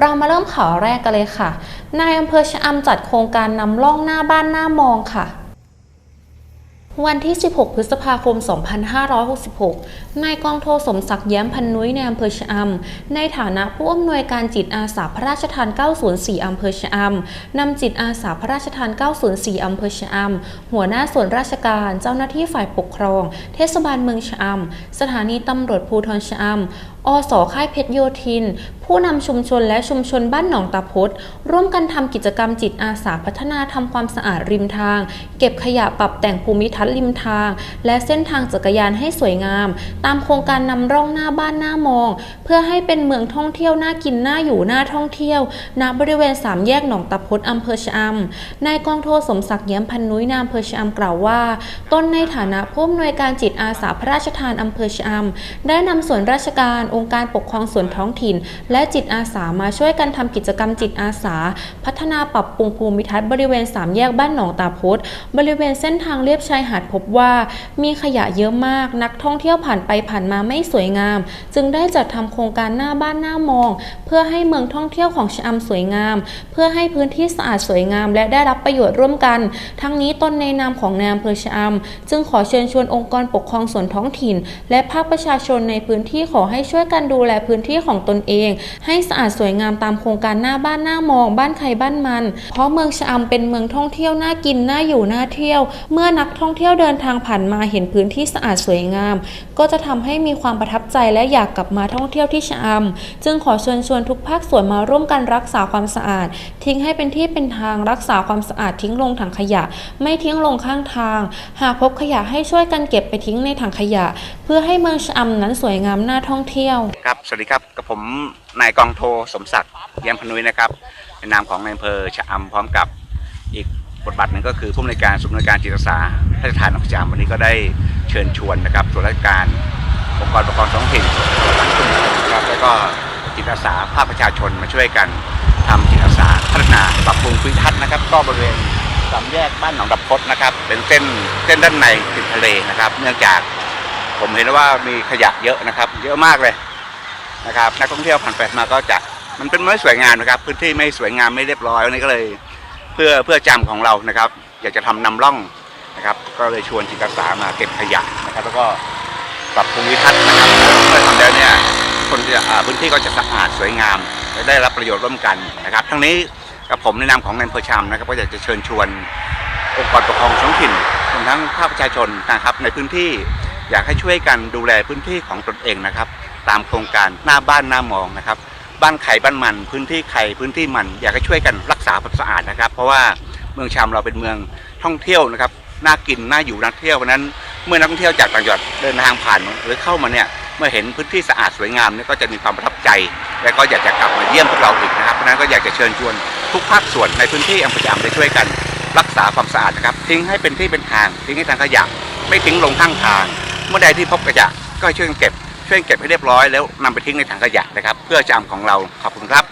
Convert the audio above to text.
เรามาเริ่มข่าวแรกกันเลยค่ะ นายอำเภอชะอำจัดโครงการนำล่องหน้าบ้านหน้ามองค่ะวันที่ 16 พฤษภาคม 2566 นายกองโทสมศักดิ์แย้มพันนุ้ยในอำเภอชะอำในฐานะผู้อำนวยการจิตอาสาพระราชทาน 904 อำเภอชะอำนำจิตอาสาพระราชทาน 904 อำเภอชะอำหัวหน้าส่วนราชการ เจ้าหน้าที่ฝ่ายปกครอง เทศบาลเมืองชะอำสถานีตำรวจภูธรชะอำอสค่ายเพชรโยธิน ผู้นำชุมชนและชุมชนบ้านหนองตาพดร่วมกันทำกิจกรรมจิตอาสาพัฒนาทำความสะอาดริมทาง เก็บขยะปรับแต่งภูมิทัศน์ริมทาง และเส้นทางจักรยานให้สวยงาม ตามโครงการนำร่องหน้าบ้านหน้ามอง เพื่อให้เป็นเมืองท่องเที่ยวน่ากินน่าอยู่น่าท่องเที่ยวณบริเวณสามแยกหนองตาพดอำเภอชะอำนายกองโทสมศักดิ์แย้มพันนุ้ยนามอำเภอชะอำกล่าวว่า ต้นในฐานะผู้อำนวยการจิตอาสาพระราชทานอำเภอชะอำได้นำส่วนราชการองค์การปกครองส่วนท้องถิ่น และจิตอาสามาช่วยกันทำกิจกรรมจิตอาสา พัฒนาปรับปรุงภูมิทัศน์บริเวณสามแยกบ้านหนองตาพดบริเวณเส้นทางเลียบชายหาดพบว่า มีขยะเยอะมาก นักท่องเที่ยวผ่านไปผ่านมาไม่สวยงาม จึงได้จัดทำโครงการหน้าบ้านหน้ามอง เพื่อให้เมืองท่องเที่ยวของชะอำสวยงาม เพื่อให้พื้นที่สะอาดสวยงาม และได้รับประโยชน์ร่วมกัน ทั้งนี้ตนในนามของนายอำเภอชะอำจึงขอเชิญชวนองค์กรปกครองส่วนท้องถิ่น และภาคประชาชนในพื้นที่ขอให้ช่วยกันดูแลพื้นที่ของตนเอง ให้สะอาดสวยงามตามโครงการหน้าบ้านหน้ามอง บ้านใครบ้านมัน เพราะเมืองชะอำเป็นเมืองท่องเที่ยวน่ากินน่าอยู่น่าเที่ยว เมื่อนักท่องเที่ยวเดินทางผ่านมาเห็นพื้นที่สะอาดสวยงาม ก็จะทำให้มีความประทับใจและอยากกลับมาท่องเที่ยวที่ชะอำจึงขอเชิญชวนทุกภาคส่วนมาร่วมกันรักษาความสะอาด ทิ้งให้เป็นที่เป็นทางรักษาความสะอาดทิ้งลงถังขยะ ไม่ทิ้งลงข้างทาง หากพบขยะให้ช่วยกันเก็บไปทิ้งในถังขยะ เพื่อให้เมืองชะอำนั้นสวยงามน่าท่องเที่ยวครับ สวัสดีครับกับผมนายกองโทสมศักดิ์เยี่ยมพนุยนะครับในนามของนายอำเภอชะอำพร้อมกับอีกบทบาทหนึ่งก็คือผู้อำนวยการศูนย์อำนวยการจิตอาสาพระราชทานอำเภอชะอำวันนี้ก็ได้เชิญชวนนะครับส่วนราชการองค์กรปกครองท้องถิ่นสังคมนะครับแล้วก็จิตอาสาภาคประชาชนมาช่วยกันทำจิตอาสาพัฒนาปรับปรุงพื้นทัศน์นะครับก็บริเวณสามแยกบ้านหนองดับพดนะครับเป็นเส้นเส้นด้านในติดทะเลนะครับ เนื่องจาก ผมเห็นว่ามีขยะเยอะนะครับ เยอะมากเลยนะครับนักท่องเที่ยวผ่านไปมาก็จะมันเป็นไม่สวยงามนะครับ พื้นที่ไม่สวยงามไม่เรียบร้อยวันนี้ก็เลยเพื่อเพื่อจำของเรานะครับ อยากจะทำนำร่องนะครับ ก็เลยชวนจิตอาสามาเก็บขยะนะครับ แล้วก็ปรับภูมิทัศน์นะครับเมื่อทำแล้วเนี่ยคนจะพื้นที่ก็จะสะอาดสวยงามและได้รับประโยชน์ร่วมกันนะครับ ทั้งนี้กับผมในนามของนายอำเภอชามนะครับก็อยากจะเชิญชวนองค์กรปกครองท้องถิ่นรวมทั้งภาคประชาชนนะครับในพื้นที่ อยากให้ช่วยกันดูแลพื้นที่ของตนเองนะครับ ตามโครงการหน้าบ้านหน้ามองนะครับ บ้านไข่บ้านมัน พื้นที่ไข่พื้นที่มัน อยากให้ช่วยกันรักษาความสะอาดนะครับ เพราะว่าเมืองชามเราเป็นเมืองท่องเที่ยวนะครับน่ากินน่าอยู่น่าเที่ยวเพราะนั้น เมื่อนักท่องเที่ยวจากต่างจังหวัดเดินทางผ่านหรือเข้ามาเนี่ยเมื่อเห็นพื้นที่สะอาดสวยงามเนี่ยก็จะมีความประทับใจ และก็อยากจะกลับมาเยี่ยมพวกเราอีกนะครับเพราะนั้นก็อยากจะเชิญชวนทุกภาคส่วนในพื้นที่อำเภอชามได้ช่วยกัน รักษาความสะอาดนะครับทิ้งให้เป็นที่เป็นทางทิ้งให้ทางขยะไม่ทิ้งลงข้างทาง เมื่อใดที่พบขยะก็ให้ช่วยเก็บ ช่วยเก็บให้เรียบร้อยแล้วนำไปทิ้งในถังขยะนะครับ เพื่อจำของเราขอบคุณครับ